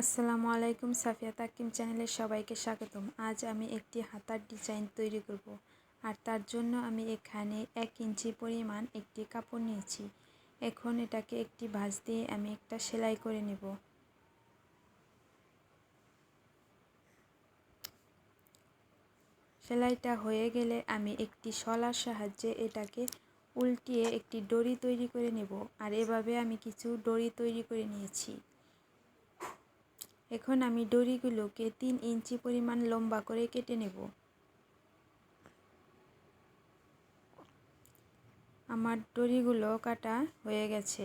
আসসালামু আলাইকুম সাফিয়া তাকিম চ্যানেলের সবাইকে স্বাগতম। আজ আমি একটি হাতার ডিজাইন তৈরি করব আর তার জন্য আমি এখানে এক ইঞ্চি পরিমাণ একটি কাপড় নিয়েছি। এখন এটাকে একটি ভাঁজ দিয়ে আমি একটা সেলাই করে নেব। সেলাইটা হয়ে গেলে আমি একটি শলার সাহায্যে এটাকে উল্টিয়ে একটি ডরি তৈরি করে নেব। আর এভাবে আমি কিছু ডরি তৈরি করে নিয়েছি। এখন আমি ডরিগুলোকে তিন ইঞ্চি পরিমাণ লম্বা করে কেটে নেব। আমার ডরিগুলো কাটা হয়ে গেছে।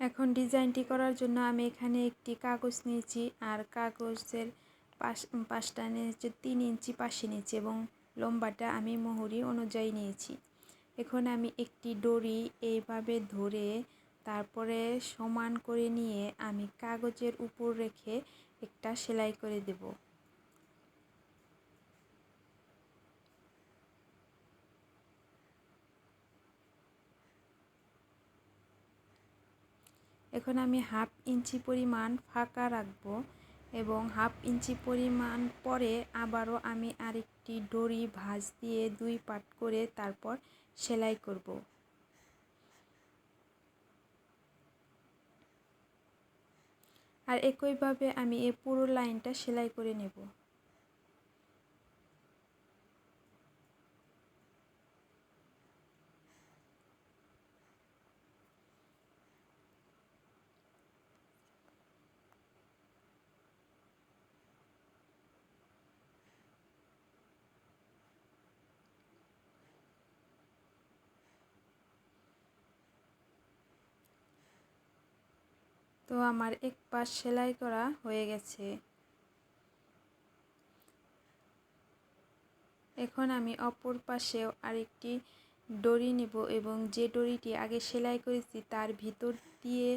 এখন ডিজাইনটি করার জন্য আমি এখানে একটি কাগজ নিয়েছি আর কাগজের পাশ, পাশটা নিয়েছি তিন ইঞ্চি পাশে নিয়েছি এবং লম্বাটা আমি মোহরি অনুযায়ী নিয়েছি। এখন আমি একটি ডরি এইভাবে ধরে তারপরে সমান করে নিয়ে আমি কাগজের উপর রেখে একটা সেলাই করে দেব। এখন আমি হাফ ইঞ্চি পরিমাণ ফাঁকা রাখব এবং হাফ ইঞ্চি পরিমাণ পরে আবারও আমি আরেকটি দড়ি ভাঁজ দিয়ে দুই পাট করে তারপর সেলাই করব। আর একইভাবে আমি এই পুরো লাইনটা সেলাই করে নেব। তো আমার এক পাশ সেলাই করা হয়ে গেছে। এখন আমি অপর পাশেও আরেকটি দড়ি নিব এবং যে দড়িটি আগে সেলাই করেছি তার ভিতর দিয়ে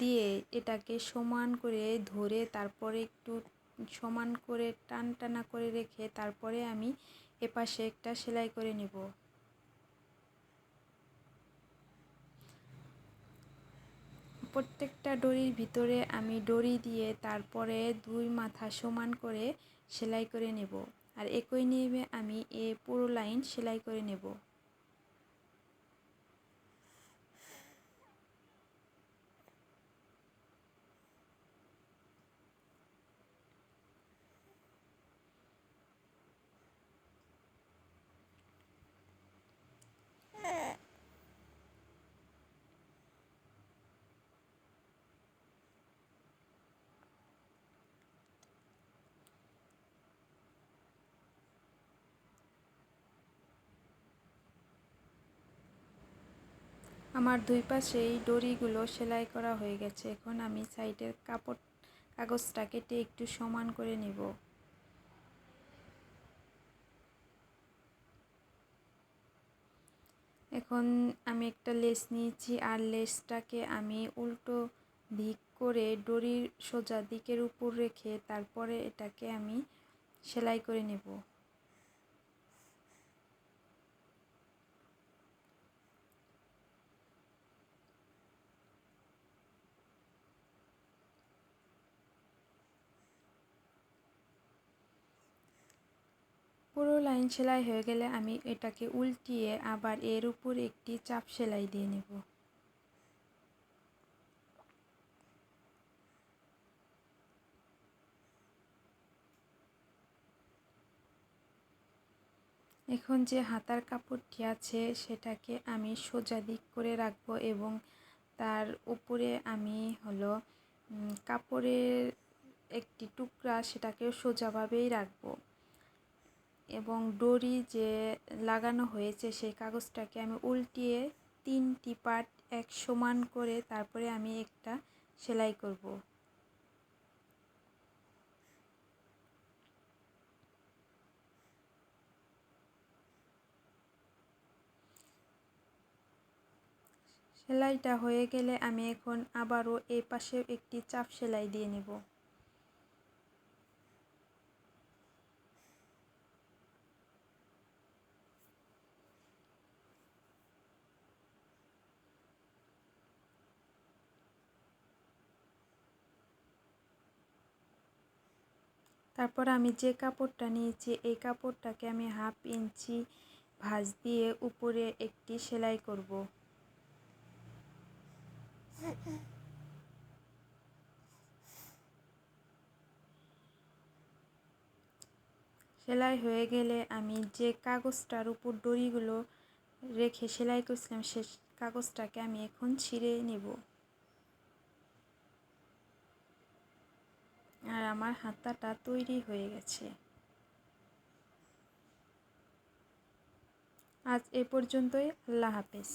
দিয়ে এটাকে সমান করে ধরে তারপরে একটু সমান করে টান টানা করে রেখে তারপরে আমি এপাশে একটা সেলাই করে নেব। প্রত্যেকটা দড়ির ভিতরে আমি দড়ি দিয়ে তারপরে দুই মাথা সমান করে সেলাই করে নেব। আর একই নিয়মে আমি এ পুরো লাইন সেলাই করে নেব। আমার দুই পাশেই দড়িগুলো সেলাই করা হয়ে গেছে। এখন আমি সাইডের কাপড় কাগজটা কেটে একটু সমান করে নেব। এখন আমি একটা লেস নিয়েছি, আর লেসটাকে আমি উল্টো দিক করে দড়ির সোজা দিকের উপর রেখে তারপরে এটাকে আমি সেলাই করে নেব। পুরো লাইন সেলাই হয়ে গেলে আমি এটাকে উল্টিয়ে আবার এর উপর একটি চাপ সেলাই দিয়ে নেব। এখন যে হাতার কাপড়টি আছে সেটাকে আমি সোজা দিক করে রাখব এবং তার উপরে আমি হলো কাপড়ের একটি টুকরা সেটাকে সোজাভাবেই রাখব। এবং ডরি যে লাগানো হয়েছে সেই কাগজটাকে আমি উল্টিয়ে তিনটি পার্ট এক সমান করে তারপরে আমি একটা সেলাই করব। সেলাইটা হয়ে গেলে আমি এখন আবারও এই পাশে একটি চাপ সেলাই দিয়ে নেব। তারপর আমি যে কাপড়টা নিয়েছি, এই কাপড়টাকে আমি হাফ ইঞ্চি ভাঁজ দিয়ে উপরে একটি সেলাই করব। সেলাই হয়ে গেলে আমি যে কাগজটার উপর দড়িগুলো রেখে সেলাই করছিলাম, সে কাগজটাকে আমি এখন ছিঁড়ে নেব আর আমার হাতাটা তৈরি হয়ে গেছে। আজ এ পর্যন্তই আল্লাহ হাফেজ।